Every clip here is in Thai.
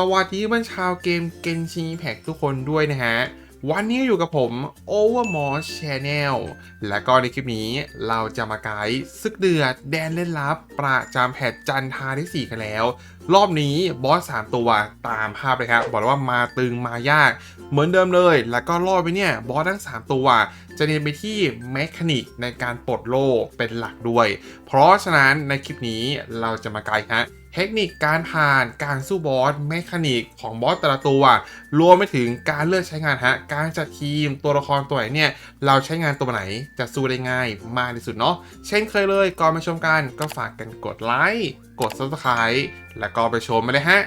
สวัสดีเพื่อนชาวเกมเกนชิแพ็กทุกคนด้วยนะฮะ วันนี้อยู่กับผม Overmore Channel และก็ในคลิปนี้เราจะมาไกด์ซึกเดือดแดนเล่นลับ ประจำแพทจันทาที่4กันแล้ว รอบนี้บอส 3 ตัวตามภาพเลยครับ บอกเลยว่ามาตึงมายาก เหมือนเดิมเลย แล้วก็รอบไปเนี่ย บอสทั้ง 3 ตัวจะเน้นไปที่แมคานิกในการปลดโล่เป็นหลักด้วย เพราะฉะนั้นในคลิปนี้เราจะมาไกด์ฮะ เทคนิคการผ่านการสู้บอสแมคานิกของบอสแต่ละตัว รวมไปถึงการเลือกใช้งานฮะการจัดทีมตัวละครตัวไหนเนี่ย เราใช้งานตัวไหนจะสู้ได้ง่ายมากที่สุดเนาะเช่นเคยเลยก่อนมาชมกันก็ฝากกันกดไลค์กด subscribe แล้วก็ไปชมมาเลยฮะ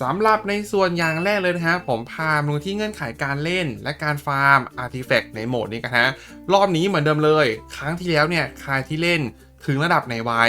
สำหรับในส่วนอย่างแรกเลยนะฮะ ผมพามาที่เงื่อนไขการเล่นและการฟาร์มอาร์ติแฟกต์ในโหมดนี้กันฮะ รอบนี้เหมือนเดิมเลย ครั้งที่แล้วเนี่ยใครที่เล่น ถึงระดับไหนไว้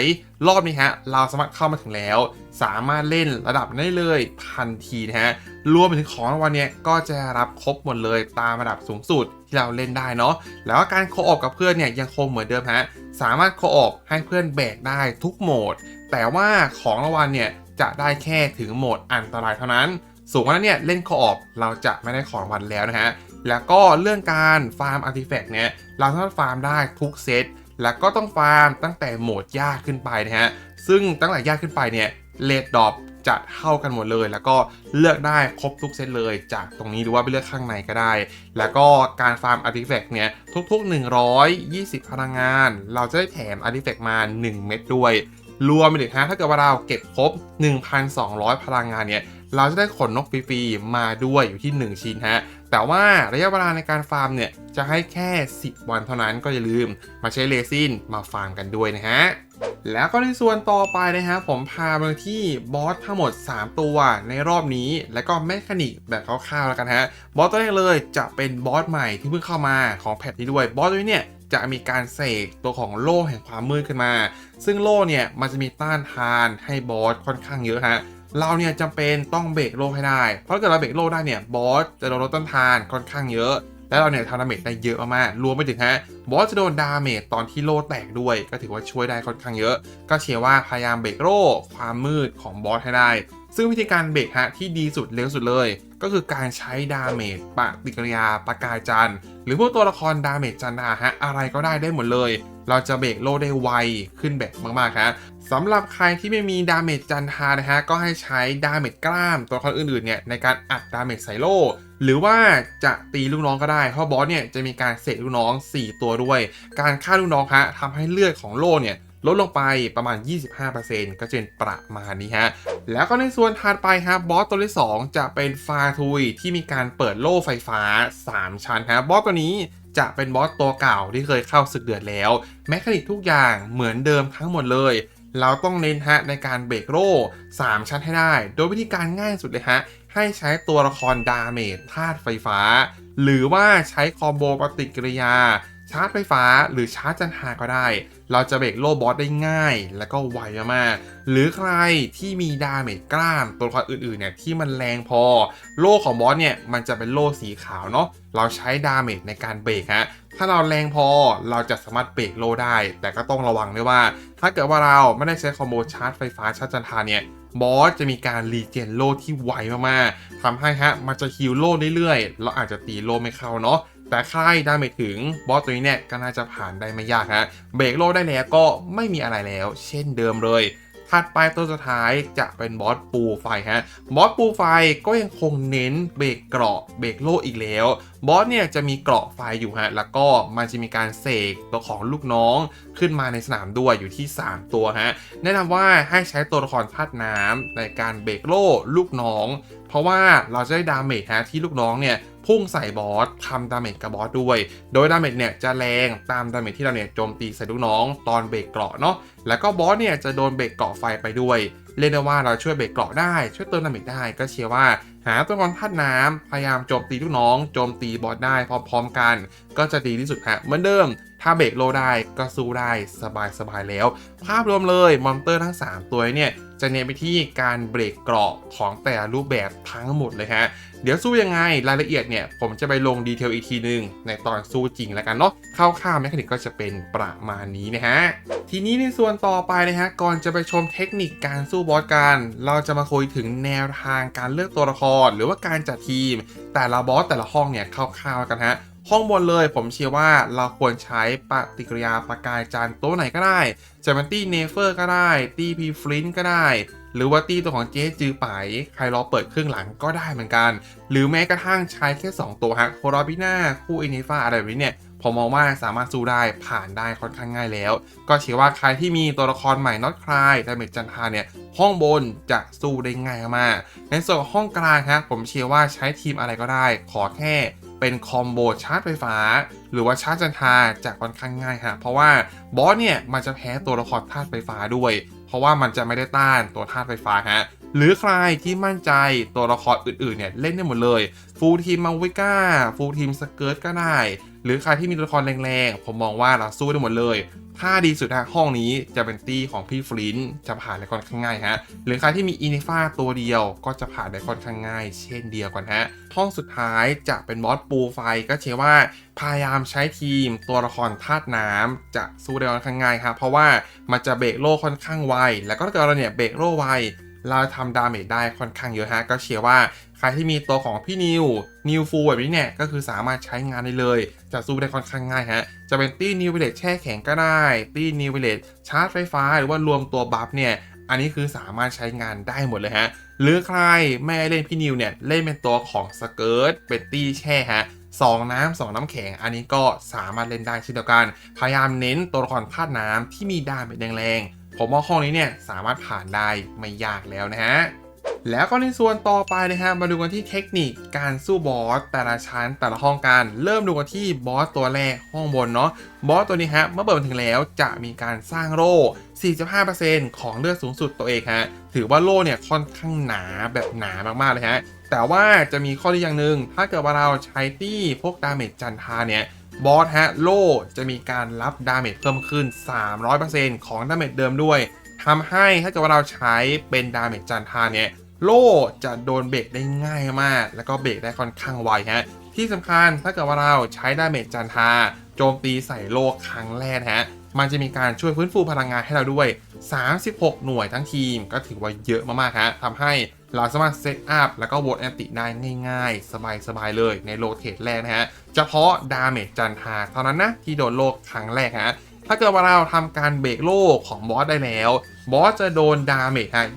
รอบนี้ฮะ เราสามารถเข้ามาถึงแล้ว สามารถเล่นระดับได้เลยทันทีนะฮะ รวมไปถึงของรางวัลเนี่ยก็จะรับครบหมดเลยตามระดับสูงสุดที่เราเล่นได้เนาะ แล้วก็การโคออกกับเพื่อนเนี่ยยังคงเหมือนเดิมฮะ สามารถโคออกให้เพื่อนแบกได้ทุกโหมด แต่ว่าของรางวัลเนี่ยจะได้แค่ถึงโหมดอันตรายเท่านั้น สูงกว่านั้นเนี่ยเล่นโคออกเราจะไม่ได้ของรางวัลแล้วนะฮะ แล้วก็เรื่องการฟาร์มอาร์ติแฟกต์เนี่ยเราสามารถฟาร์มได้ทุกเซต แล้วก็ต้องฟาร์มตั้งแต่โหมดยากขึ้นไปนะฮะ ซึ่งตั้งแต่ยากขึ้นไปเนี่ยเลดดอปจะเท่ากันหมดเลย แล้วก็เลือกได้ครบทุกเซตเลย จากตรงนี้หรือว่าไปเลือกข้างในก็ได้ แล้วก็การฟาร์มอาร์ติแฟกต์เนี่ยทุกๆ 120 พลังงาน เราจะได้แถมอาร์ติแฟกต์มา 1 เม็ดด้วย รวมไปถึงฮะถ้าเกิดว่าเราเก็บครบ 1,200 พลังงานเนี่ย เราจะได้ขนนกฟรีๆมาด้วยอยู่ที่ 1 ชิ้นฮะ แต่ว่าระยะเวลาในการฟาร์มเนี่ย จะให้แค่ 10 วันเท่านั้นก็อย่าลืมมาใช้เลซินมาฟาร์มกันด้วยนะฮะแล้วก็ในส่วนต่อไปนะฮะผมพามาที่บอสทั้งหมด 3 ตัวในรอบนี้ แล้วก็แมคานิกแบบคร่าวๆแล้วกันฮะบอสตัวแรกเลยจะเป็นบอสใหม่ที่เพิ่งเข้ามาของแพทนี้ด้วยบอสตัวนี้เนี่ยจะมีการเสกตัวของโล่แห่งความมืดขึ้นมา ซึ่งโล่เนี่ยมันจะมีต้านทานให้บอสค่อนข้างเยอะฮะ เราเนี่ยจำเป็นต้องเบรกโลกให้ได้ เพราะถ้าเกิดเราเบรกโลกได้เนี่ยบอสจะโดนลดต้นทานค่อนข้างเยอะแล้วเราเนี่ยทำดาเมจได้เยอะมากๆรวมไปถึงฮะบอสจะโดนดาเมจตอนที่โล่แตกด้วย ก็ถือว่าช่วยได้ค่อนข้างเยอะ ก็เชียร์ว่าพยายามเบรกโล่ความมืดของบอสให้ได้ ซึ่งวิธีการเบรกฮะที่ดีสุดเร็วสุดเลย ก็คือการใช้ดาเมจปฏิกิริยาประกายจันหรือพวกตัวละครดาเมจจันทาฮะอะไรก็ได้ได้หมดเลย เราจะเบรกโลได้ไวขึ้นแบบมากๆฮะสำหรับใครที่ไม่มีดาเมจจันทานะฮะก็ให้ใช้ดาเมจกล้ามตัวละครอื่นๆเนี่ยในการอัดดาเมจใส่โลหรือว่าจะตีลูกน้องก็ได้ เพราะบอสเนี่ยจะมีการเสกลูกน้อง 4 ตัวด้วย การฆ่าลูกน้องฮะทำให้เลือดของโลเนี่ย ลดลงไปประมาณ 25%ก็จะเป็นประมาณนี้ฮะ แล้วก็ในส่วนถัดไปครับบอสตัวที่ 2 จะเป็นฟาทุยที่มีการเปิดโล่ไฟฟ้า 3 ชั้นครับบอสตัวนี้จะเป็นบอสตัวเก่าที่เคยเข้าศึกเดือดแล้ว แมคานิกทุกอย่างเหมือนเดิมทั้งหมดเลย เราต้องเน้นฮะในการเบรกโล่3 ชั้นให้ได้ โดยวิธีการง่ายสุดเลยฮะ ให้ใช้ตัวละครดาเมจธาตุไฟฟ้า หรือว่าใช้คอมโบปฏิกิริยา ชาร์จไฟฟ้าหรือชาร์จจันทาก็ได้ เราจะเบรกโล่บอสได้ง่าย และก็ไวมาก หรือใครที่มีดาเมจกล้ามตัวละครอื่นๆเนี่ยที่มันแรงพอ โล่ของบอสเนี่ยมันจะเป็นโล่สีขาวเนาะ เราใช้ดาเมจในการเบรกฮะ ถ้าเราแรงพอเราจะสามารถเบรกโลได้ แต่ก็ต้องระวังด้วยว่า ถ้าเกิดว่าเราไม่ได้ใช้คอมโบชาร์จไฟฟ้าชาร์จจันทาเนี่ยบอสจะมีการรีเจนโลที่ไวมากๆทำให้ฮะมันจะฮิลโลเรื่อยๆ เราอาจจะตีโลไม่เข้าเนาะ แต่ใครดาเมจถึงบอสตัวนี้เนี่ยก็น่าจะผ่านได้ไม่ยากฮะเบรกโลได้แล้วก็ไม่มีอะไรแล้ว เช่นเดิมเลยถัดไปตัวสุดท้ายจะเป็นบอสปูไฟฮะ บอสปูไฟก็ยังคงเน้นเบรกเกราะเบรกโลอีกแล้ว บอสเนี่ยจะมีเกราะไฟอยู่ฮะ แล้วก็มันจะมีการเสกตัวของลูกน้องขึ้นมาในสนามด้วยอยู่ที่ 3 ตัวฮะ แนะนำว่าให้ใช้ตัวละครธาตุน้ำในการเบรกโลลูกน้อง เพราะว่าเราจะได้ดาเมจฮะที่ลูกน้องเนี่ย พุ่งใส่บอสทำดาเมจกับบอสด้วย โดยดาเมจเนี่ยจะแรงตามดาเมจที่เราเนี่ยโจมตีใส่ลูกน้องตอนเบรกเกราะเนาะแล้วก็บอสเนี่ยจะโดนเบรกเกราะไฟไปด้วยเรียกได้ว่าเราช่วยเบรกเกราะได้ ช่วยเติมดาเมจได้ก็เชื่อว่า หาตัวละครธาตุน้ำพยายามโจมตีลูกน้องโจมตีบอสได้พร้อมๆกัน ก็จะดีที่สุดฮะเหมือนเดิมถ้าเบรกโลได้ก็สู้ได้สบายๆแล้ว ภาพรวมเลยมอนเตอร์ทั้ง 3 ตัวเนี่ย จะเน้นไปที่การเบรกเกราะของแต่ละรูปแบบทั้งหมดเลยฮะ เดี๋ยวสู้ยังไงรายละเอียดเนี่ย ผมจะไปลงดีเทลอีกทีนึง ในตอนสู้จริงแล้วกันเนาะคร่าวๆแมคานิกก็จะเป็นประมาณนี้นะฮะ ทีนี้ในส่วนต่อไปนะฮะ ก่อนจะไปชมเทคนิคการสู้บอสกัน เราจะมาคุยถึงแนวทางการเลือกตัวละคร หรือว่าการจัดทีม แต่ละบอสแต่ละห้องเนี่ยคร่าวๆกันฮะ ห้องบนเลยผมเชื่อว่าเราควรใช้ปฏิกิริยาประกายจันทร์ตัวไหนก็ได้จะเป็นตี้เนเฟอร์ก็ได้ ตี้พีฟลินก็ได้ หรือว่าตี้ตัวของเจ๊จือไปใครรอเปิดเครื่องหลังก็ได้เหมือนกัน หรือแม้กระทั่งใช้แค่ 2 ตัวฮะโครบิน่าคู่อินิฟาอะไรแบบนี้เนี่ยผมมองว่าสามารถสู้ได้ผ่านได้ค่อนข้างง่ายแล้ว ก็เชื่อว่าใครที่มีตัวละครใหม่น็อตคลายดาเมจจันทาเนี่ยห้องบนจะสู้ได้ง่ายมากในส่วนห้องกลางครับผมเชื่อว่าใช้ทีมอะไรก็ได้ ขอแค่ เป็นคอมโบชาร์จไฟฟ้า หรือว่าชาร์จจันทาจะค่อนข้างง่ายฮะเพราะว่าบอสเนี่ยมันจะแพ้ตัวละครธาตุไฟฟ้าด้วย เพราะว่ามันจะไม่ได้ต้านตัวธาตุไฟฟ้าฮะหรือใครที่มั่นใจตัวละครอื่นๆเนี่ยเล่นได้หมดเลย ฟูลทีมมาวิก้าฟูลทีมสเกิร์ตก็ได้ หรือใครที่มีตัวละครแรงๆ ผมมองว่าเราสู้ได้หมดเลย ถ้าดีสุดฮะห้องนี้จะเป็นตี้ของพี่ฟลินท์จะผ่านได้ค่อนข้างง่ายฮะหรือใครที่มีอินิฟาตัวเดียวก็จะผ่านได้ค่อนข้างง่าย เช่นเดียวกันฮะห้องสุดท้ายจะเป็นบอสปูไฟก็เชื่อว่าพยายามใช้ทีมตัวละครธาตุน้ำจะสู้ได้ค่อนข้างง่ายครับเพราะว่ามันจะเบรกโลค่อนข้างไวแล้วก็ถ้าเกิดเราเนี่ยเบรกโลไวเราทำดาเมจได้ค่อนข้างเยอะฮะก็เชื่อว่า ครที่มีตัวของพี่นิวนิวฟูแบบนี้เนี่ยก็คือสามารถใช้งานได้เลย จะสู้ได้ค่อนข้างง่ายฮะ จะเป็นตี้นิวเวเลตแช่แข็งก็ได้ ตี้นิวเวเลตชาร์จไฟฟ้า หรือว่ารวมตัวบัฟเนี่ยอันนี้คือสามารถใช้งานได้หมดเลยฮะ หรือใครแม่เล่นพี่นิวเนี่ยเล่นเป็นตัวของสเกิร์ตเป็นตี้แช่ฮะสองน้ำสองน้ำแข็ง อันนี้ก็สามารถเล่นได้เช่นเดียวกัน พยายามเน้นตัวละครธาตุน้ำที่มีดาเมจแรงๆผมว่าห้องนี้เนี่ยสามารถผ่านได้ไม่ยากแล้วนะฮะ แล้วก็ในส่วนต่อไปนะฮะมาดูกันที่เทคนิคการสู้บอสแต่ละชั้นแต่ละห้องกัน เริ่มดูกันที่บอสตัวแรกห้องบนเนาะบอสตัวนี้ฮะเมื่อเปิดมาถึงแล้วจะมีการสร้างโล่45%ของเลือดสูงสุดตัวเองฮะถือว่าโล่เนี่ยค่อนข้างหนาแบบหนามากๆเลยฮะแต่ว่าจะมีข้อดีอย่างหนึ่งถ้าเกิดว่าเราใช้ตี้พวกดาเมจจันทาเนี่ยบอสฮะโล่จะมีการรับดาเมจเพิ่มขึ้น 300%ของดาเมจเดิมด้วยทำให้ถ้าเกิดว่าเราใช้เป็นดาเมจจันทาเนี่ย โล่จะโดนเบรกได้ง่ายมาก แล้วก็เบรกได้ค่อนข้างไวฮะที่สำคัญถ้าเกิดว่าเราใช้ดาเมจจันทาโจมตีใส่โล่ครั้งแรกฮะ มันจะมีการช่วยฟื้นฟูพลังงานให้เราด้วย 36 หน่วยทั้งทีมก็ถือว่าเยอะมากๆฮะทำให้เราสามารถเซตอัพแล้วก็โหวตแอนติได้ง่ายๆ สบายๆเลยในโลเทตแรกนะฮะ เฉพาะดาเมจจันทาเท่านั้นนะที่โดนโลกครั้งแรกฮะ ถ้าเกิดว่าเราทำการเบรกโล่ของบอสได้แล้ว บอสจะโดนดาเมจฮะ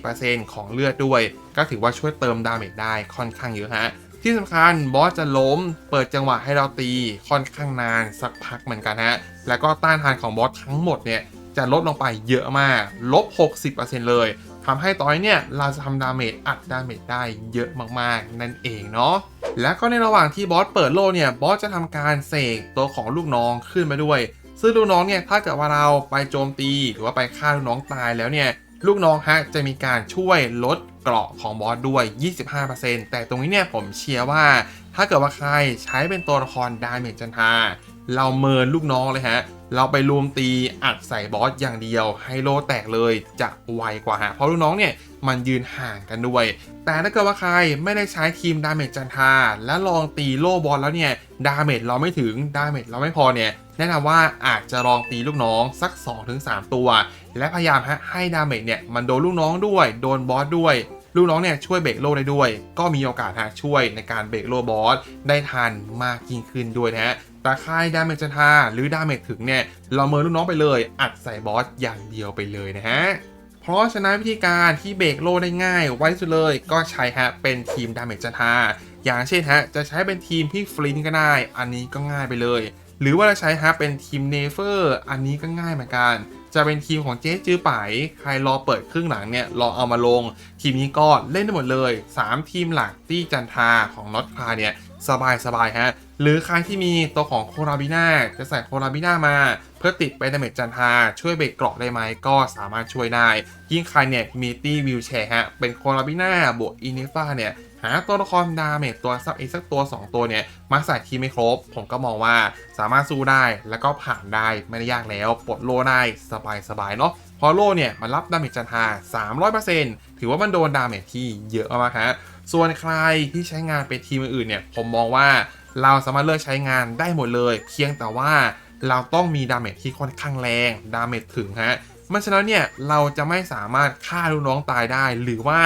20%ของเลือดด้วย ก็ถือว่าช่วยเติมดาเมจได้ค่อนข้างเยอะฮะ ที่สำคัญบอสจะล้ม เปิดจังหวะให้เราตีค่อนข้างนานสักพักเหมือนกันฮะ แล้วก็ต้านทานของบอสทั้งหมดเนี่ยจะลดลงไปเยอะมาก ลบ 60%เลยทำให้ตอนนี้เนี่ยเราจะทำดาเมจอัดดาเมจได้เยอะมากๆ นั่นเองเนาะและก็ในระหว่างที่บอสเปิดโลเนี่ยบอสจะทำการเสกตัวของลูกน้องขึ้นมาด้วย ซึ่งลูกน้องเนี่ยถ้าเกิดว่าเราไปโจมตี หรือว่าไปฆ่าลูกน้องตายแล้วเนี่ยลูกน้องฮะจะมีการช่วยลดเกราะของบอสด้วย 25%แต่ตรงนี้เนี่ยผมเชียร์ว่า ถ้าเกิดว่าใครใช้เป็นตัวละครดาเมจจันทาเราเมินลูกน้องเลยฮะ เราไปรวมตีอัดใส่บอสอย่างเดียวให้โลแตกเลยจะไวกว่าฮะ เพราะลูกน้องเนี่ยมันยืนห่างกันด้วย แต่ถ้าเกิดว่าใครไม่ได้ใช้ทีมดาเมจจันทา และลองตีโล่บอลแล้วเนี่ย ดาเมจเราไม่ถึง ดาเมจเราไม่พอเนี่ย แนะนำว่าอาจจะลองตีลูกน้องสัก 2-3 ตัว และพยายามฮะให้ดาเมจเนี่ยมันโดนลูกน้องด้วย โดนบอสด้วยลูกน้องเนี่ยช่วยเบรกโลได้ด้วย ก็มีโอกาสฮะช่วยในการเบรกโลบอสได้ทันมากยิ่งขึ้นด้วยนะฮะแต่ค่ายดาเมจจันทาหรือดาเมจถึงเนี่ยเราเมินลูกน้องไปเลย อัดใส่บอสอย่างเดียวไปเลยนะฮะเพราะฉะนั้นวิธีการที่เบรกโลได้ง่าย ไว้สุดเลยก็ใช้ฮะเป็นทีมดาเมจจันทาอย่างเช่นฮะจะใช้เป็นทีมพี่ฟลินก็ได้ อันนี้ก็ง่ายไปเลย หรือว่าจะใช้ฮะเป็นทีมเนเฟอร์อันนี้ก็ง่ายเหมือนกัน จะเป็นทีมของเจ๊จื้อไปใครรอเปิดครึ่งหลังเนี่ยรอเอามาลง ทีมนี้ก็เล่นได้หมดเลย 3 ทีมหลักที่จันทาของน็อตคาเนี่ยสบายสบายๆฮะ หรือใครที่มีตัวของโคราบิน่าจะใส่โคราบิน่ามา เพื่อติดไปดาเมจจันทา ช่วยเบรกเกราะได้ไหมก็สามารถช่วยได้ ยิ่งใครเนี่ยมีตี้วิวแชร์ฮะ เป็นโคราบิน่าบวกอินิฟ้าเนี่ยาตัวละครดาเมจตัวซับอีกสักตัว 2 ตัวเนี่ยมาใส่ทีไม่ครบ ผมก็มองว่าสามารถสู้ได้แล้วก็ผ่านได้ไม่ได้ยากแล้วปลดโลได้สบายๆเนาะพราะโลเนี่ยมันรับดาเมจจันทรา300%ถือว่ามันโดนดาเมจที่เยอะมากฮะส่วนใครที่ใช้งานเป็นทีมอื่นเนี่ยผมมองว่าเราสามารถเลือกใช้งานได้หมดเลย เพียงแต่ว่าเราต้องมีดาเมจที่ค่อนข้างแรงดาเมจถึงฮะมันฉะนั้นเนี่ยเราจะไม่สามารถฆ่าลูกน้องตายได้ หรือว่า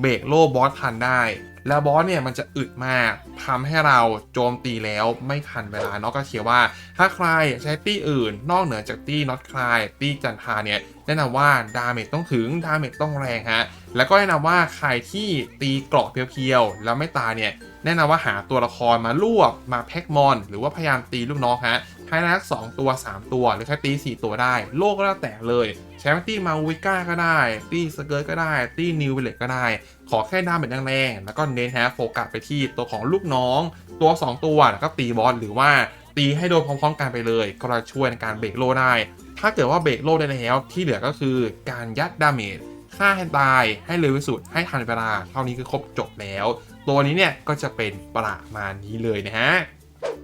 เบรกโล่บอสทันได้ แล้วบอสเนี่ยมันจะอึดมากทำให้เราโจมตีแล้วไม่ทันเวลาเนาะก็เขียนว่า ถ้าใครใช้ตี้อื่น นอกเหนือจากตี้น็อตคลายตี้จันทาเนี่ยแนะนำว่าดาเมจต้องถึงดาเมจต้องแรงฮะแล้วก็แนะนำว่าใครที่ตีเกราะเพียวๆแล้วไม่ตายเนี่ยแนะนำว่าหาตัวละครมารวบมาแพ็กมอน หรือว่าพยายามตีลูกน้องฮะ ให้นักสองตัว 3 ตัว หรือแค่ตี 4 ตัวได้ โลกก็แล้วแต่เลยใช้ตี้มาวิก้าก็ได้ ตี้สเกิร์ตก็ได้ ตี้นิวเวลเลตก็ได้ ขอแค่ดาเมจแรงๆ แล้วก็เน้นฮะโฟกัสไปที่ตัวของลูกน้อง ตัว 2 ตัว แล้วก็ตีบอสหรือว่าตีให้โดนพร้อมๆกันไปเลย ก็จะช่วยในการเบรกโลได้ ถ้าเกิดว่าเบรกโลได้แล้ว ที่เหลือก็คือการยัดดาเมจฆ่าให้ตายให้เร็วที่สุดให้ทันเวลาเท่านี้คือครบจบแล้ว ตัวนี้เนี่ยก็จะเป็นประมาณนี้เลยนะฮะ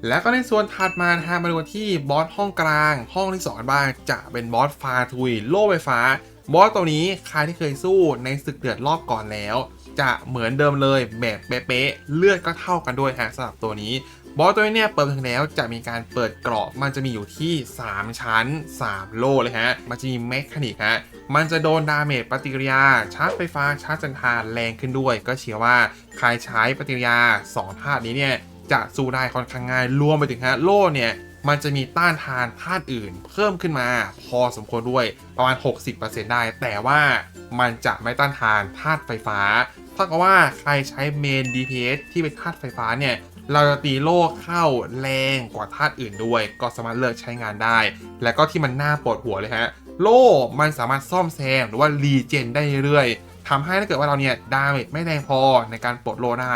แล้วก็ในส่วนถัดมานะฮะมาดูที่บอสห้องกลาง ห้องที่2กันบ้างจะเป็นบอสฟาทุยโล่ไฟฟ้า บอสตัวนี้ใครที่เคยสู้ในศึกเดือดรอบก่อนแล้ว จะเหมือนเดิมเลยแบบเป๊ะเลือดก็เท่ากันด้วยฮะสำหรับตัวนี้บอสตัวนี้เนี่ยเปิดถึงแล้วจะมีการเปิดเกราะมันจะมีอยู่ที่ 3 ชั้น 3 โล่เลยฮะ มันจะมีเมคานิกฮะ มันจะโดนดาเมจปฏิกิริยาชาร์จไฟฟ้าชาร์จจันทราแรงขึ้นด้วย ก็เชื่อว่าใครใช้ปฏิกิริยา 2 ธาตุนี้เนี่ย จะสู้ได้ค่อนข้างง่าย รวมไปถึงฮะโล่เนี่ยมันจะมีต้านทานธาตุอื่น เพิ่มขึ้นมาพอสมควรด้วยประมาณ 60%ได้ แต่ว่ามันจะไม่ต้านทานธาตุไฟฟ้าเท่ากับว่าใครใช้เมน DPS ที่เป็นธาตุไฟฟ้าเนี่ยเราจะตีโล่เข้าแรงกว่าธาตุอื่นด้วย ก็สามารถเลือกใช้งานได้ และก็ที่มันน่าปวดหัวเลยฮะ โล่มันสามารถซ่อมแซมหรือว่ารีเจนได้เรื่อยๆทำให้ถ้าเกิดว่าเราเนี่ยดาเมจไม่แรงพอในการปลดโล่ได้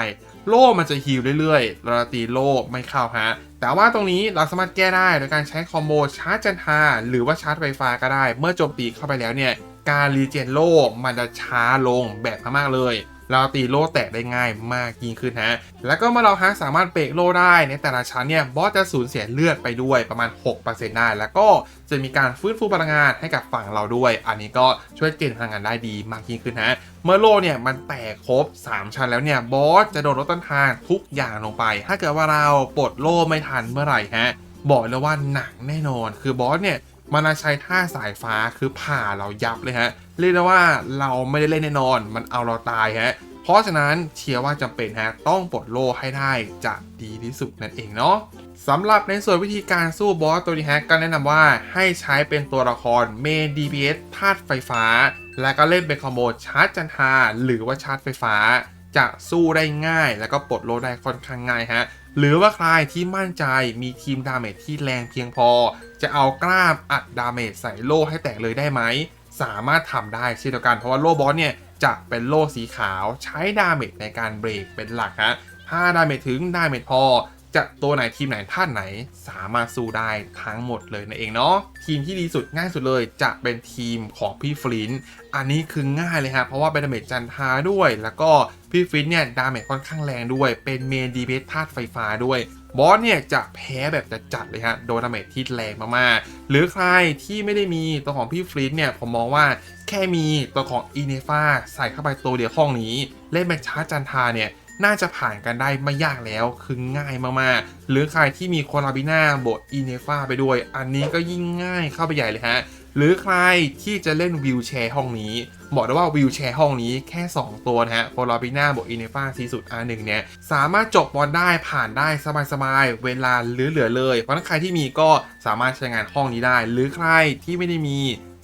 โล่มันจะฮิลเรื่อยๆเราตีโล่ไม่เข้าฮะ แต่ว่าตรงนี้เราสามารถแก้ได้โดยการใช้คอมโบชาร์จจันทาหรือว่าชาร์จไฟฟ้าก็ได้ เมื่อโจมตีเข้าไปแล้วเนี่ย การรีเจนโล่มันจะช้าลงแบบมากๆเลย เราตีโล่แตกได้ง่ายมากยิ่งขึ้นฮะ แล้วก็เมื่อเราฮะสามารถเบรกโล่ได้ในแต่ละชั้นเนี่ยบอสจะสูญเสียเลือดไปด้วยประมาณ 6%ได้ แล้วก็จะมีการฟื้นฟูพลังงานให้กับฝั่งเราด้วย อันนี้ก็ช่วยเกณฑ์พลังงานได้ดีมากยิ่งขึ้นฮะ เมื่อโล่เนี่ยมันแตกครบ 3 ชั้นแล้วเนี่ยบอสจะโดนลดต้นทานทุกอย่างลงไป ถ้าเกิดว่าเราปลดโล่ไม่ทันเมื่อไหร่ฮะบอกเลยว่าหนักแน่นอน คือบอสเนี่ย มันจะใช้ท่าสายฟ้าคือผ่าเรายับเลยฮะ เรียกได้ว่าเราไม่ได้เล่นแน่นอน มันเอาเราตายฮะ เพราะฉะนั้นเชียร์ว่าจำเป็นฮะ ต้องปลดโล่ให้ได้จะดีที่สุดนั่นเองเนาะสำหรับในส่วนวิธีการสู้บอสตัวนี้ฮะก็แนะนำว่าให้ใช้เป็นตัวละครเมน DPS ธาตุไฟฟ้า และก็เล่นเป็นคอมโบชาร์จจันทราหรือว่าชาร์จไฟฟ้า จะสู้ได้ง่าย แล้วก็ปลดโลได้ค่อนข้างง่ายฮะ หรือว่าใครที่มั่นใจมีทีมดาเมจที่แรงเพียงพอ จะเอากล้ามอัดดาเมจใส่โล่ให้แตกเลยได้ไหม สามารถทำได้เช่นเดียวกันเพราะว่าโล่บอสเนี่ยจะเป็นโล่สีขาวใช้ดาเมจในการเบรกเป็นหลักฮะถ้าดาเมจถึงดาเมจพอ จะตัวไหนทีมไหนท่านไหนสามารถสู้ได้ทั้งหมดเลยนั่นเองเนาะทีมที่ดีสุดง่ายสุดเลยจะเป็นทีมของพี่ฟลินต์อันนี้คือง่ายเลยฮะเพราะว่าเป็นดาเมจจันทาด้วย แล้วก็พี่ฟลินต์เนี่ยดาเมจค่อนข้างแรงด้วย เป็นเมนดีเบสธาตุไฟฟ้าด้วยบอสเนี่ยจะแพ้แบบจะจัดเลยฮะโดนดาเมจที่แรงมากๆ หรือใครที่ไม่ได้มีตัวของพี่ฟลินต์เนี่ยผมมองว่าแค่มีตัวของอีเนฟาใส่เข้าไปตัวเดียวห้องนี้ เล่นเป็นชาจันทาเนี่ย น่าจะผ่านกันได้ไม่ยากแล้วคือง่ายมากๆ หรือใครที่มีโคลาบิน่าบทอีเนฟาไปด้วย อันนี้ก็ยิ่งง่ายเข้าไปใหญ่เลยฮะ หรือใครที่จะเล่นวิวแชร์ห้องนี้ บอกได้ว่าวิวแชร์ห้องนี้แค่ 2 ตัวนะฮะโคลาบิน่าบทอีเนฟาซีสุด R1 เนี่ย สามารถจบบอลได้ผ่านได้สบายๆ เวลาเหลือๆเลย เพราะฉะนั้นใครที่มีก็สามารถใช้งานห้องนี้ได้ หรือใครที่ไม่ได้มี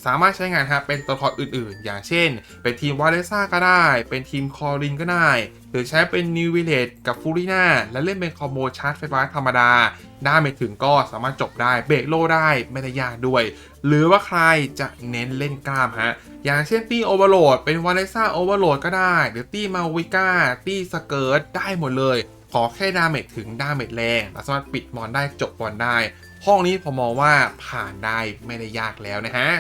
สามารถใช้งานฮะเป็นตัวละครอื่นๆ อย่างเช่น เป็นทีมวาเลซ่าก็ได้ เป็นทีมคอรินก็ได้ หรือใช้เป็นนิววิเลตกับฟูริน่าและเล่นเป็นคอมโบชาร์จไฟฟ้าธรรมดาได้ไม่ถึงก็สามารถจบได้เบรกโลได้ไม่ได้ยากด้วย หรือว่าใครจะเน้นเล่นกล้ามฮะ อย่างเช่นตี้โอเวอร์โหลดเป็นวาเลซ่าโอเวอร์โหลดก็ได้ หรือตี้มาวิก้าตี้สเกิร์ตได้หมดเลย ขอแค่ดาเมจถึงดาเมจแรงสามารถปิดบอลได้จบบอลได้ ห้องนี้ผมมองว่าผ่านได้ไม่ได้ยากแล้วนะฮะ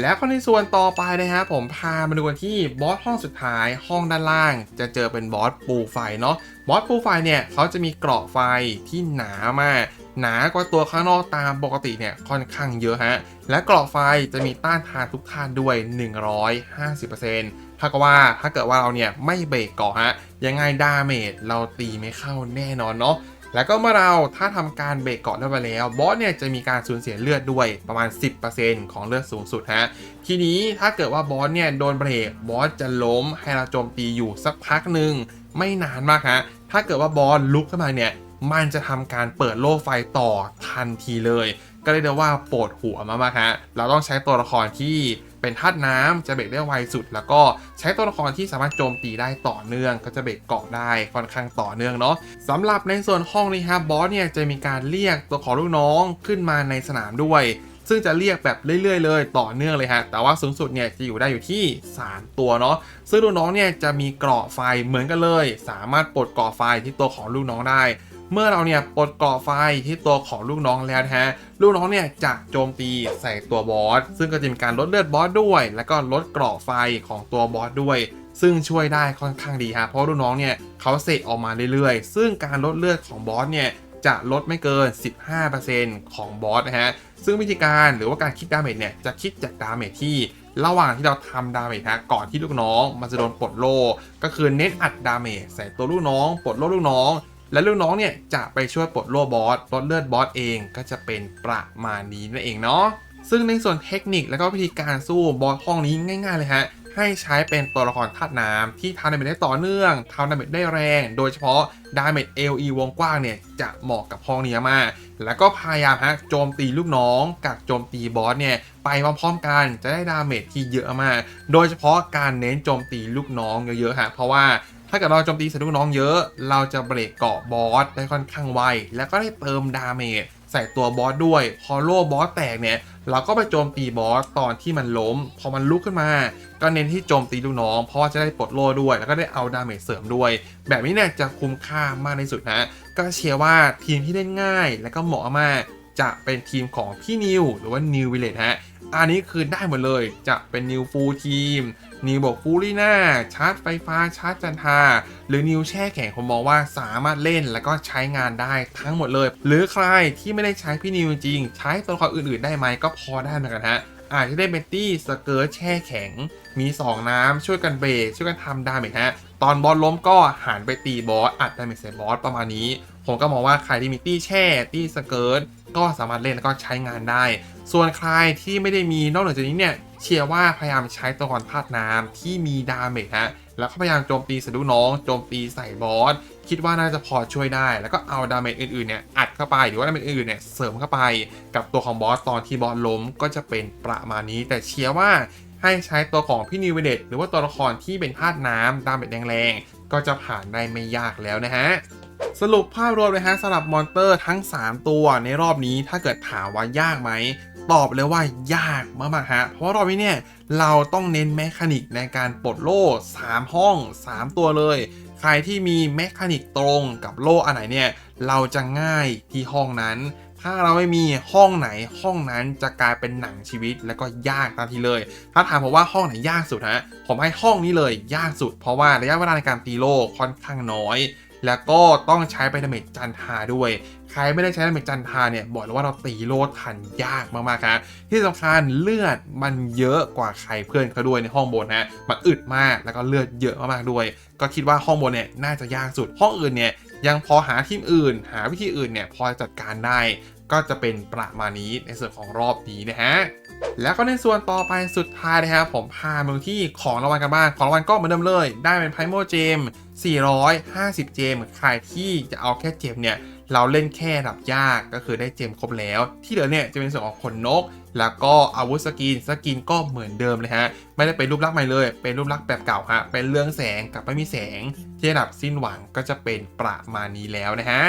แล้วก็ในส่วนต่อไปนะฮะผมพามาดูกันที่บอสห้องสุดท้ายห้องด้านล่าง จะเจอเป็นบอสปูไฟเนาะบอสปูไฟเนี่ยเขาจะมีเกราะไฟที่หนามาก หนากว่าตัวข้างนอกตามปกติเนี่ยค่อนข้างเยอะฮะและเกรอบไฟจะมีต้านทานทุกท่านด้วย 150%ถ้าก็ว่าถ้าเกิดว่าเราเนี่ยไม่เบรกเกาะฮะยังไงดาเมจเราตีไม่เข้าแน่นอนเนาะ แล้วก็เมื่อเราถ้าทำการเบรกเกาะได้ไปแล้วบอสเนี่ยจะมีการสูญเสียเลือดด้วยประมาณ 10%ของเลือดสูงสุดฮะทีนี้ถ้าเกิดว่าบอสเนี่ยโดนเบรกบอสจะล้มให้เราโจมตีอยู่สักพักหนึ่งไม่นานมากฮะถ้าเกิดว่าบอสลุกขึ้นมาเนี่ยมันจะทำการเปิดโล่ไฟต่อทันทีเลย ก็เรียกได้ว่าปวดหัวมากๆฮะเราต้องใช้ตัวละครที่ เป็นธาตุน้ำจะเบรกได้ไวสุด แล้วก็ใช้ตัวละครที่สามารถโจมตีได้ต่อเนื่อง ก็จะเบรกเกาะได้ค่อนข้างต่อเนื่องเนาะสำหรับในส่วนห้องนี้ครับบอสเนี่ยจะมีการเรียกตัวของลูกน้องขึ้นมาในสนามด้วย ซึ่งจะเรียกแบบเรื่อยๆเลยต่อเนื่องเลยฮะแต่ว่าสูงสุดเนี่ยจะอยู่ได้อยู่ที่ 3 ตัวเนาะซึ่งลูกน้องเนี่ยจะมีเกราะไฟเหมือนกันเลย สามารถปลดเกราะไฟที่ตัวของลูกน้องได้ เมื่อเราเนี่ยปลดเกราะไฟที่ตัวของลูกน้องแล้วฮะลูกน้องเนี่ยจะโจมตีใส่ตัวบอส ซึ่งก็จะมีการลดเลือดบอสด้วย แล้วก็ลดเกราะไฟของตัวบอสด้วย ซึ่งช่วยได้ค่อนข้างดีฮะเพราะลูกน้องเนี่ยเขาเสกออกมาเรื่อยๆ ซึ่งการลดเลือดของบอสเนี่ยจะลดไม่เกิน 15%ของบอสนะฮะ ซึ่งวิธีการหรือว่าการคิดดาเมจเนี่ยจะคิดจากดาเมจที่ระหว่างที่เราทำดาเมจฮะก่อนที่ลูกน้องมันจะโดนปลดโล่ก็คือเน้นอัดดาเมจใส่ตัวลูกน้อง ปลดโล่ลูกน้อง และลูกน้องเนี่ยจะไปช่วยปลดโล่บอสลดเลือดบอสเองก็จะเป็นประมาณนี้นั่นเองเนาะซึ่งในส่วนเทคนิคและก็วิธีการสู้บอสห้องนี้ง่าย ๆ เลยฮะให้ใช้เป็นตัวละครธาตุน้ำที่ทำดาเมจได้ต่อเนื่องทำดาเมจได้แรง โดยเฉพาะดาเมจ LE วงกว้างเนี่ยจะเหมาะกับห้องนี้มาก แล้วก็พยายามฮะโจมตีลูกน้องกับโจมตีบอสเนี่ยไปพร้อมๆกันจะได้ดาเมจที่เยอะมาก โดยเฉพาะการเน้นโจมตีลูกน้องเยอะๆฮะเพราะว่า ถ้าเกิดเราโจมตีใส่ลูกน้องเยอะ เราจะเบรกเกาะบอสได้ค่อนข้างไว แล้วก็ได้เติมดาเมจใส่ตัวบอสด้วย พอโล่บอสแตกเนี่ย เราก็ไปโจมตีบอสตอนที่มันล้ม พอมันลุกขึ้นมา ก็เน้นที่โจมตีลูกน้อง เพราะว่าจะได้ปลดโล่ด้วย แล้วก็ได้เอาดาเมจเสริมด้วย แบบนี้เนี่ยจะคุ้มค่ามากที่สุดนะ ก็เชียร์ว่าทีมที่เล่นง่าย และก็เหมาะมากจะเป็นทีมของพี่นิวหรือว่านิววิลเลจฮะ อันนี้คือได้หมดเลย จะเป็นนิวฟูลทีม นิวบอกฟูลี่น่าชาร์จไฟฟ้า ชาร์จจันทา หรือนิวแช่แข็งผมมองว่าสามารถเล่นแล้วก็ใช้งานได้ทั้งหมดเลย หรือใครที่ไม่ได้ใช้พี่นิวจริง ใช้ตัวละครอื่นๆได้ไหมก็พอได้เหมือนกันฮะอาจจะได้เบตตี้สเกิร์ตแช่แข็ง มี 2 น้ำช่วยกันเบรกช่วยกันทำดาเมจฮะ ตอนบอสล้มก็หันไปตีบอสอัดดาเมจใส่บอสประมาณนี้ ผมก็มองว่าใครที่มีตี้แช่ตี้สเกิร์ต ก็สามารถเล่นแล้วก็ใช้งานได้ ส่วนใครที่ไม่ได้มีนอกเหนือจากนี้เนี่ยเชียร์ว่าพยายามใช้ตัวละครธาตุน้ำที่มีดาเมจฮะแล้วก็พยายามโจมตีส่ลูกน้องโจมตีใส่บอสคิดว่าน่าจะพอช่วยได้ แล้วก็เอาดาเมจอื่นๆเนี่ยอัดเข้าไปหรือว่าดาเมจอื่นๆเนี่ยเสริมเข้าไป กับตัวของบอสตอนที่บอสล้มก็จะเป็นประมาณนี้ แต่เชียร์ว่าให้ใช้ตัวของพี่นิวเวเดตหรือว่าตัวละครที่เป็นธาตุน้ำดาเมจแรงๆก็จะผ่านได้ไม่ยากแล้วนะฮะ สรุปภาพรวมเลยฮะสำหรับมอนเตอร์ทั้ง 3 ตัวในรอบนี้ถ้าเกิดถามว่ายากไหม ตอบเลยว่ายากมากๆฮะ เพราะว่ารอบนี้เนี่ย เราต้องเน้นแมคานิกในการปลดโล่ 3 ห้อง 3 ตัวเลย ใครที่มีแมคานิกตรงกับโล่อันไหนเนี่ย เราจะง่ายที่ห้องนั้นถ้าเราไม่มีห้องไหนห้องนั้นจะกลายเป็นหนังชีวิตแล้วก็ยากทันทีเลย ถ้าถามผมว่าห้องไหนยากสุดฮะผมให้ห้องนี้เลยยากสุด เพราะว่าระยะเวลาในการตีโล่ค่อนข้างน้อย แล้วก็ต้องใช้ไปดาเมจจันทาด้วย ใครไม่ได้ใช้ดาเมจจันทาเนี่ย บอกเลยว่าเราตีโลดทันยากมากๆครับที่สำคัญเลือดมันเยอะกว่าใครเพื่อนเขาด้วยในห้องบนนะมันอึดมากแล้วก็เลือดเยอะมากๆด้วย ก็คิดว่าห้องบนเนี่ยน่าจะยากสุด ห้องอื่นเนี่ยยังพอหาทีมอื่น หาวิธีอื่นเนี่ยพอจัดการได้ก็จะเป็นประมาณนี้ในส่วนของรอบนี้นะฮะ แล้วก็ในส่วนต่อไปสุดท้ายนะครับผมพามาที่ของรางวัลกันบ้างของรางวัลก็เหมือนเดิมเลย ได้เป็นไพโมเจม 450 เจม ใครที่จะเอาแค่เจมเนี่ยเราเล่นแค่ระดับยากก็คือได้เจมครบแล้ว ที่เหลือเนี่ยจะเป็นส่วนของขนนกแล้วก็อาวุธสกินสกินก็เหมือนเดิมเลยฮะ ไม่ได้เป็นรูปลักษณ์ใหม่เลย เป็นรูปลักษณ์แบบเก่าฮะ เป็นเรื่องแสงกับไม่มีแสง ที่ระดับสิ้นหวังก็จะเป็นประมาณนี้แล้วนะฮะ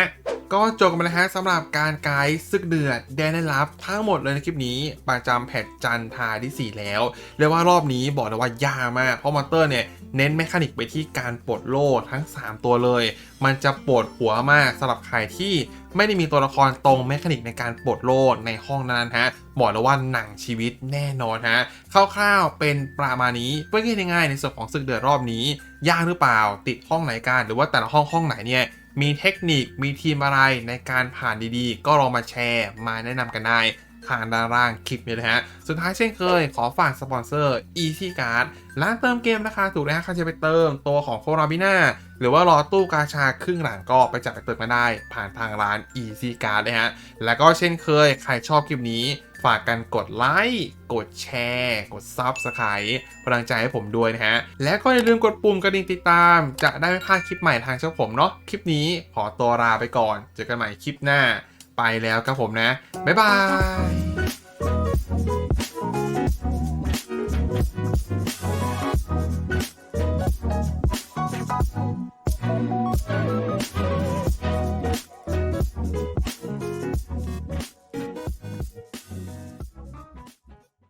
ก็จบกันไปแล้วฮะสำหรับการไกด์ซึกเดือดแดนได้รับทั้งหมดเลยในคลิปนี้ ประจำแพทจันทราที่ 4 แล้วเรียกว่ารอบนี้บอกเลยว่ายากมาก เพราะมอนเตอร์เนี่ย เน้นแมคานิกไปที่การปลดโล่ทั้ง 3 ตัวเลย มันจะปวดหัวมากสำหรับใครที่ ไม่ได้มีตัวละครตรงแมคานิกในการปลดโล่ในห้องนั้นฮะบอกเลยว่าหนังชีวิตแน่นอนฮะคร่าวๆเป็นประมาณนี้เพื่อง่ายๆในส่วนของศึกเดือดรอบนี้ ยากหรือเปล่า ติดห้องไหนกันหรือว่าแต่ละห้องห้องไหนเนี่ยมีเทคนิคมีทีมอะไรในการผ่านดีๆ ก็ลองมาแชร์มาแนะนำกันได้ทางด้านล่างคลิปนี้นะฮะ สุดท้ายเช่นเคย ขอฝากสปอนเซอร์ Easy Card ร้านเติมเกมราคาถูกนะฮะใครจะไปเติมตัวของโคราบิน่า หรือว่ารอตู้กาชาครึ่งหลังก็ไปจับไปเติมมาได้ ผ่านทางร้าน Easy Card นะฮะ แล้วก็เช่นเคยใครชอบคลิปนี้ฝากกันกดไลค์ กดแชร์ กด Subscribe กำลังใจให้ผมด้วยนะฮะ และก็อย่าลืมกดปุ่มกระดิ่งติดตาม จะได้ไม่พลาดคลิปใหม่ทางช่องผมเนาะ คลิปนี้ขอตัวลาไปก่อน เจอกันใหม่คลิปหน้า ไปแล้วครับผมนะ บ๊ายบาย